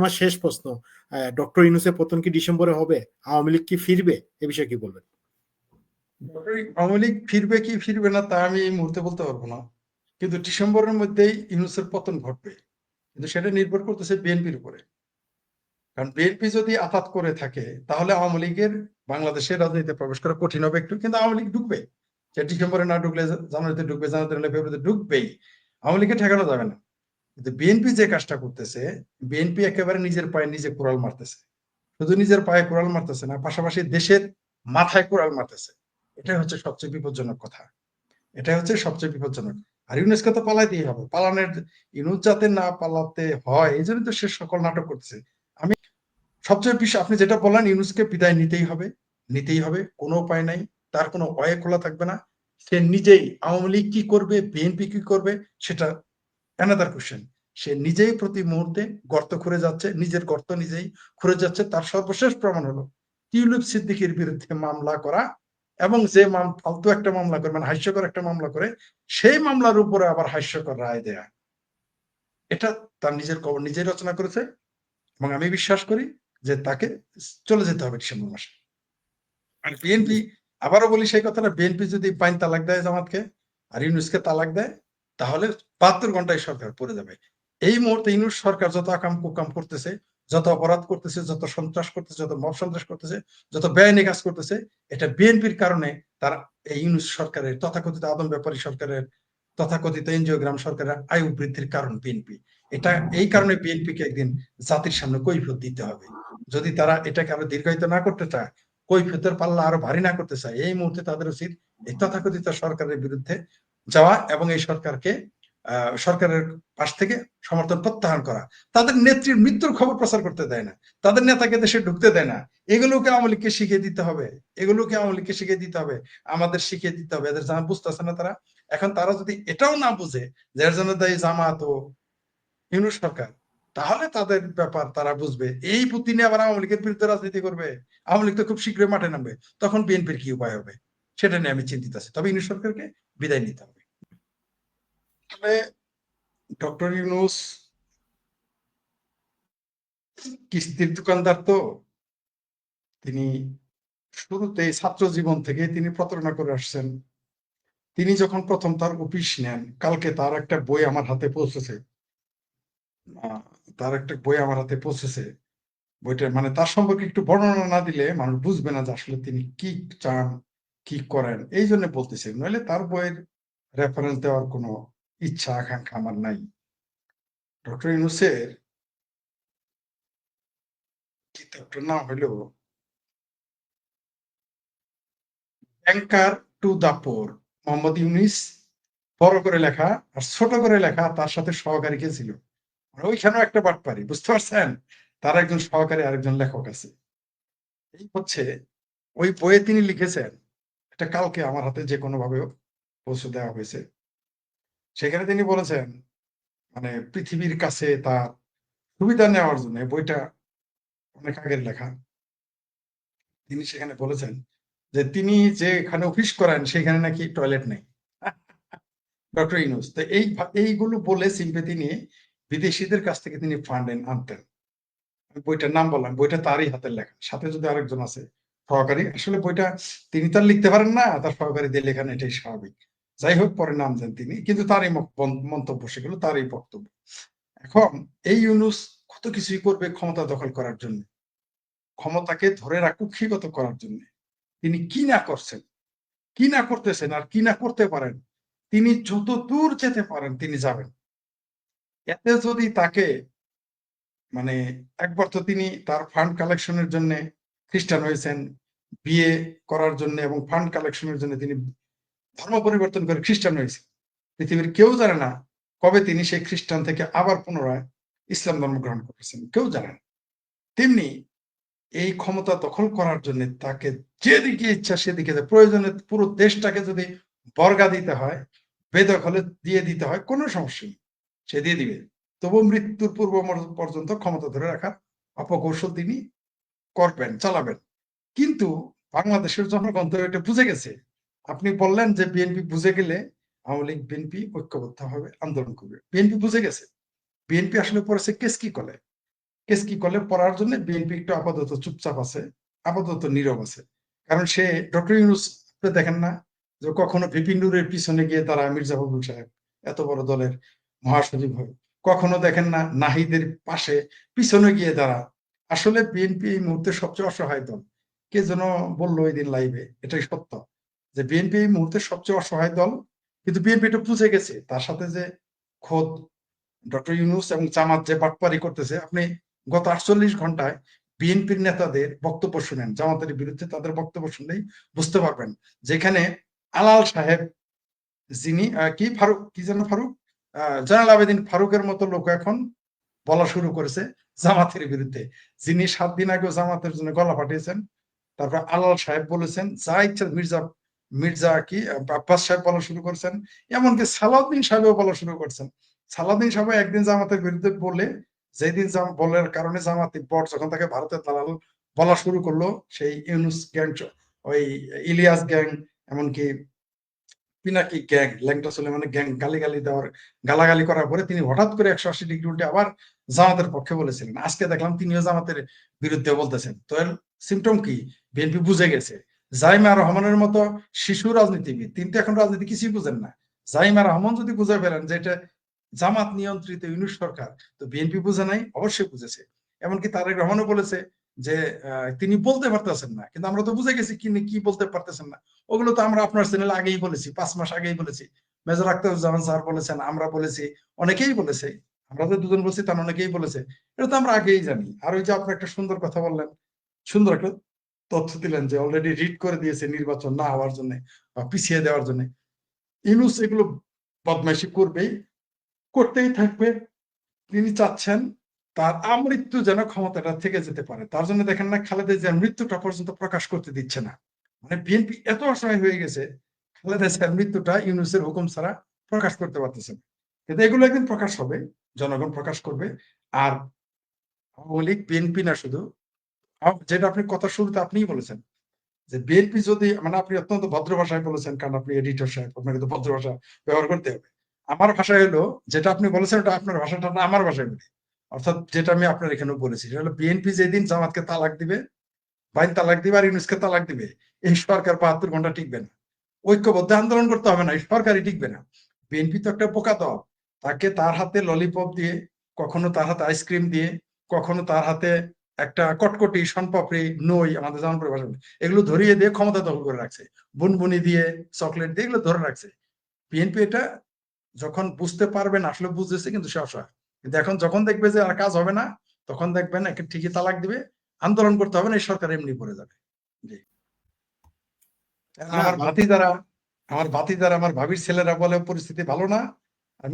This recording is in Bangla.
আমার শেষ প্রশ্ন। ডক্টর ইউনুসের পতন কি ডিসেম্বরে হবে? আওয়ামী লীগ কি ফিরবে? এ বিষয়ে কি বলবেন? আওয়ামী লীগ ফিরবে কি ফিরবে না তা আমি এই মুহূর্তে বলতে পারব না। কিন্তু ডিসেম্বরের মধ্যেই ইউনুসের পতন ঘটবে। কিন্তু সেটা নির্ভর করতেছে বিএনপির উপরে। কারণ বিএনপি যদি আঘাত করে থাকে, তাহলে আওয়ামী লীগের বাংলাদেশের রাজনীতিতে প্রবেশ করা কঠিন হবে একটু। কিন্তু আওয়ামী লীগ ঢুকবে। ডিসেম্বরে না ঢুকলে জানুয়ারিতে ঢুকবে, জানুয়ারিতে ফেব্রুয়ারিতে ঢুকবেই। আওয়ামী লীগকে ঠেকানো যাবে না। কিন্তু বিএনপি যে কাজটা করতেছে বিএনপি একেবারে নিজের পায়ে নিজে কোরাল মারতেছে। শুধু নিজের পায়ে কোরাল মারতেছে না, পাশাপাশি দেশের মাথায় কোরাল মারতেছে। এটাই হচ্ছে সবচেয়ে বিপজ্জনক কথা। এটাই হচ্ছে সবচেয়ে বিপজ্জনক। আর ইউনেস্কো তো পালাইতেই হবে। পালানের, ইউনুস যাতে না পালাতে হয়, এই জন্য তো সে সকল নাটক করতেছে। আমি সবচেয়ে বেশি, আপনি যেটা বললেন, ইউনুসকে বিদায় নিতেই হবে নিতেই হবে, কোনো উপায় নাই, তার কোনো অয়ে খোলা থাকবে না। সে নিজেই আওয়ামী লীগ কি করবে বিএনপি কি করবে, সেটা অ্যানাদার কোশ্চেন সে নিজেই প্রতি মুহূর্তে গর্ত খুঁড়ে যাচ্ছে, নিজের গর্ত নিজেই খুঁড়ে যাচ্ছে, তার সর্বশেষ প্রমাণ হলো টিউলিপ সিদ্দিকির বিরুদ্ধে মামলা করা এবং যে ফালতু একটা মামলা করে মানে হাস্যকর একটা মামলা করে, সেই মামলার উপরে আবার হাস্যকর রায় দেয়া। এটা তার নিজের কবর নিজেই রচনা করেছে এবং আমি বিশ্বাস করি যে তাকে চলে যেতে হবে ডিসেম্বর মাসে। আর বিএনপি, আবারও বলি সেই কথাটা, বিএনপি যদি পাইন তালাক দেয় জামাতকে, আর ইউনুসকে তালাক দেয় তাহলে বাহাত্তর ঘন্টায় সরকার পড়ে যাবে। এই মুহূর্তে ইউনুস সরকার যত আকাম কুকাম করতেছে, যত অপরাধ করতেছে, যত সন্ত্রাস করতেছে, যত মব সন্ত্রাস করতেছে, যত বেআইনি কাজ করতেছে, এটা বিএনপির কারণে তার এই ইউনুস সরকারের, তথাকথিত আদম ব্যাপারী সরকারের, তথাকথিত এনজিও গ্রাম সরকারের আয়ু বৃদ্ধির কারণ বিএনপি। এটা, এই কারণে বিএনপিকে একদিন জাতির সামনে কৈফিয়ত দিতে হবে। যদি তারা এটাকে আরও দীর্ঘায়িত না করতে চায়, কৈফিয়তের পাল্লা আরও ভারী না করতে চায়, এই মুহূর্তে তাদের উচিত এই তথাকথিত সরকারের বিরুদ্ধে যাওয়া এবং এই সরকারকে সরকারের পাশ থেকে সমর্থন প্রত্যাহার করা। তাদের নেত্রীর মৃত্যুর খবর প্রচার করতে দেয় না। তাদের নেতাকে দেশে ঢুকতে দেয় না। এগুলোকে আওয়ামী লীগকে শিখিয়ে দিতে হবে। এগুলোকে আওয়ামী লীগকে শিখিয়ে দিতে হবে। আমাদের শিখিয়ে দিতে হবে। এদের জামা বুঝতেছে না তারা। এখন তারা যদি এটাও না বুঝে যে এর জন্য দায়ী জামাত ও ইউনুস সরকার, তাহলে তাদের ব্যাপার তারা বুঝবে। এই পুঁতি নিয়ে আবার আওয়ামী লীগের বিরুদ্ধে রাজনীতি করবে। আওয়ামী লীগ তো খুব শীঘ্রই মাঠে নামবে। তখন বিএনপির কি উপায় হবে? সেটা নিয়ে আমি চিন্তিত আছি। তবে ইউনুস সরকারকে বিদায় নিতে হবে। তবে ডক্টর ইউনুস কিস্তির দোকানদার তো, তিনি শুরুতে ছাত্র জীবন থেকে তিনি প্রতারণা করে আসছেন। তিনি যখন প্রথম তার অফিস নেন, কালকে তার একটা বই আমার হাতে পৌঁছেছে। তার একটা বই আমার হাতে পৌঁছেছে। বইটা মানে তার সম্পর্কে একটু বর্ণনা না দিলে মানুষ বুঝবে না যে আসলে তিনি কি চান, কি করেন, এই জন্য বলতেছেন নইলে তার বইয়ের রেফারেন্স দেওয়ার কোনো ইচ্ছা আকাঙ্ক্ষা আমার নাই। ডক্টর ইউনুসের কিতাবটার নাম হইল banker to the poor, Mohammad Yunus বড় করে লেখা আর ছোট করে লেখা তার সাথে সহকারী কে ছিল? ওইখানেও একটা বাট পারি, বুঝতে পারছেন? তার একজন সহকারী আরেকজন লেখক আছে। এই হচ্ছে ওই বইয়ে তিনি লিখেছেন, এটা কালকে আমার হাতে যে কোনো ভাবে পৌঁছে দেওয়া হয়েছে। সেখানে তিনি বলেছেন মানে পৃথিবীর কাছে তার সুবিধা নেওয়ার জন্য বইটা অনেক আগের লেখা, তিনি সেখানে বলেছেন যে তিনি যেখানে অফিস করেন, সেখানে নাকি টয়লেট নেই। ডক্টর ইনুস তো এই এইগুলো বলে সিম্পেতি নিয়ে বিদেশিদের কাছ থেকে তিনি ফান্ড আনতেন। বইটার নাম বললাম, বইটা তারই হাতের লেখা। সাথে যদি আরেকজন আছে, সহকারী, আসলে বইটা তিনি তার লিখতে পারেন না, তার সহকারী দিয়ে লেখান এটাই স্বাভাবিক। যাই হোক পরে নাম দেন তিনি, কিন্তু তারই মন্তব্য সেগুলো, তারই বক্তব্য। এখন, এই ইউনুস কত কিছুই করবে ক্ষমতা দখল করার জন্য? ক্ষমতাকে ধরে রাখ কুক্ষিগত করার জন্য। তিনি কি না করছেন? কি না করতেছেন আর কি না করতে পারেন? তিনি যত দূর যেতে পারেন, তিনি যাবেন। এতে যদি তাকে মানে একবার তো তিনি তার ফান্ড কালেকশনের জন্য খ্রিস্টান হয়েছেন, বিয়ে করার জন্য এবং ফান্ড কালেকশনের জন্য তিনি ধর্ম পরিবর্তন করে খ্রিস্টান হয়েছে। পৃথিবীর কেউ জানে না কবে তিনি সেই খ্রিস্টান থেকে আবার পুনরায় ইসলাম ধর্ম গ্রহণ করেছেন। কেউ জানে না। তেমনি এই ক্ষমতা দখল করার জন্য তাকে যেদিকে ইচ্ছা সেদিকে প্রয়োজনে পুরো দেশটাকে যদি বর্গা দিতে হয় বেদখলে দিয়ে দিতে হয়, কোনো সমস্যা নেই। সে দিয়ে দিবে। তবু মৃত্যুর পূর্ব পর্যন্ত ক্ষমতা ধরে রাখার অপকৌশল তিনি করবেন, চালাবেন। কিন্তু বাংলাদেশের জনগণ তো এটা বুঝে গেছে। আপনি বললেন যে বিএনপি বুঝে গেলে আওয়ামী লীগ বিএনপি ঐক্যবদ্ধ হবে, আন্দোলন করবে। বিএনপি বুঝে গেছে। বিএনপি আসলে পড়েছে কেস কি কলে কেস কি করলে? পড়ার জন্য বিএনপি একটু আপাতত চুপচাপ আছে, আপাতত নীরব আছে। কারণ সে ডক্টর ইউনুস দেখেন না যে কখনো বিপিন নুরের পিছনে গিয়ে তারা মির্জা ফখরুল সাহেব, এত বড় দলের মহাসচিব হয়। কখনো দেখেন না নাহিদের পাশে পিছনে গিয়ে দাঁড়া আসলে বিএনপি এই মুহূর্তে সবচেয়ে অসহায় দল। কে যেন বলল ওই দিন লাইভে এটাই সত্য। যে বিএনপি এই মুহূর্তে সবচেয়ে অসহায় দল, কিন্তু বিএনপি এটা বুঝে গেছে। তার সাথে যে খোদ ডক্টর ইউনুস এবং জামাত যে বাটপারি করতেছে, আপনি গত আটচল্লিশ ঘন্টায় বিএনপির নেতাদের বক্তব্য শুনেন, জামাতের বিরুদ্ধে তাদের বক্তব্য শুনলেই বুঝতে পারবেন। যেখানে আলাল সাহেব, যিনি কি ফারুক, কি যেন ফারুক? জয়নাল আবেদিন ফারুকের মতো লোক এখন বলা শুরু করেছে জামাতের বিরুদ্ধে। যিনি সাত দিন আগেও জামাতের জন্য গলা পাঠিয়েছেন তারপর আলাল সাহেব বলেছেন, যা ইচ্ছা মির্জা মির্জা কি আব্বাস সাহেব বলা শুরু করেছেন, এমনকি সালাউদ্দিন সাহেবও বলা শুরু করছেন। সালাউদ্দিন সাহেব একদিন জামাতের বিরুদ্ধে বলে, যেদিন বলার কারণে জামাতি বট যখন তাকে ভারতের দালাল বলা শুরু করল, সেই ইউনুস গ্যাং ওই ইলিয়াস গ্যাং, এমনকি পিনাকি গ্যাং, ল্যাংটা মানে গ্যাং গালিগালি দেওয়ার, গালাগালি করার পরে তিনি হঠাৎ করে একশো আশি ডিগ্রি উল্টে আবার জামাতের পক্ষে বলেছিলেন। আজকে দেখলাম তিনিও জামাতের বিরুদ্ধে বলতেছেন। তো এর সিমটম কি? বিএনপি বুঝে গেছে। জাইমা রহমানের মতো শিশু রাজনীতিবিদ, তিনি তো এখন রাজনীতি কিছুই বুঝেন না। জাইমা রহমান যদি বুঝে ফেলেন যে এটা জামাত নিয়ন্ত্রিত ইউনুস সরকার, তো বিএনপি বুঝে নাই, অবশ্যই বুঝেছে। এমনকি তারেক রহমানও বলেছে যে তিনি বলতে পারতেছেন না, কিন্তু আমরা তো বুঝে গেছি কি কি বলতে পারতেছেন না। ওগুলো তো আমরা আপনার চ্যানেলে আগেই বলেছি, পাঁচ মাস আগেই বলেছি। মেজর আখতারুজ্জামান স্যার বলেছেন, আমরা বলেছি, অনেকেই বলেছে, আমরা তো দুজন বলছি, তার অনেকেই বলেছে। এটা তো আমরা আগেই জানি। আর ওই যে আপনি একটা সুন্দর কথা বললেন, সুন্দর একটা তথ্য দিলেন যে অলরেডি রিড করে দিয়েছে নির্বাচন না হওয়ার জন্য বা পিছিয়ে দেওয়ার জন্য। ইনুস এগুলো বদমাইশি করবেই, করতেই থাকবে। তিনি চাচ্ছেন তার আমৃত্যু যেন ক্ষমতাটা থেকে যেতে পারে। তার জন্য দেখেন না খালেদা জিয়ার মৃত্যুটা পর্যন্ত প্রকাশ করতে দিচ্ছে না। মানে বিএনপি এত অসহায় হয়ে গেছে, খালেদা জিয়ার মৃত্যুটা ইউনুসের হুকুম ছাড়া প্রকাশ করতে পারতেছে না। কিন্তু এগুলো একদিন প্রকাশ হবে, জনগণ প্রকাশ করবে। আর আওয়ামী লীগ, বিএনপি না শুধু যেটা আপনি কথা শুরুতে আপনিই বলেছেন, যে বিএনপি যদি মানে আপনি অত্যন্ত ভদ্র ভাষায় বলেছেন, কারণ আপনি এডিটর সাহেব, আপনাকে তো ভদ্র ভাষা ব্যবহার করতে হবে। আমার ভাষা হলো, যেটা আপনি বলেছেন ওটা আপনার ভাষাটা না, আমার ভাষায় বলি। অর্থাৎ যেটা আমি আপনার এখানেও বলেছি, সেটা হলো বিএনপি যেদিন জামাতকে তালাক দিবে, বাইন তালাক দিবে আর ইউনুসকে তালাক দিবে, এই সরকার বাহাত্তর ঘণ্টা টিকবে না। ঐক্যবদ্ধ আন্দোলন করতে হবে না সরকারই টিকবে না। বিএনপি তো একটা বোকা দল, তাকে তার হাতে ললিপপ দিয়ে, কখনো তার হাতে আইসক্রিম দিয়ে, কখনো তার হাতে একটা কটকটি সনপাপড়ি নই আমাদের জামানপুরের ভাষা এগুলো ধরিয়ে দিয়ে ক্ষমতা দখল করে রাখছে। বুনবুনি দিয়ে চকলেট দিয়ে এগুলো ধরে রাখছে। বিএনপি এটা যখন বুঝতে পারবেন আসলে বুঝতেছে কিন্তু সে অসহায়। কিন্তু এখন যখন দেখবে যে আর কাজ হবে না তখন দেখবেন একে ঠিকই তালাক দিবে। আন্দোলন করতে হবে না এই সরকার এমনি পড়ে যাবে। জি। আমার ভাতি দ্বারা আমার ভাতি দ্বারা আমার ভাবির ছেলেরা বলে পরিস্থিতি ভালো না। আর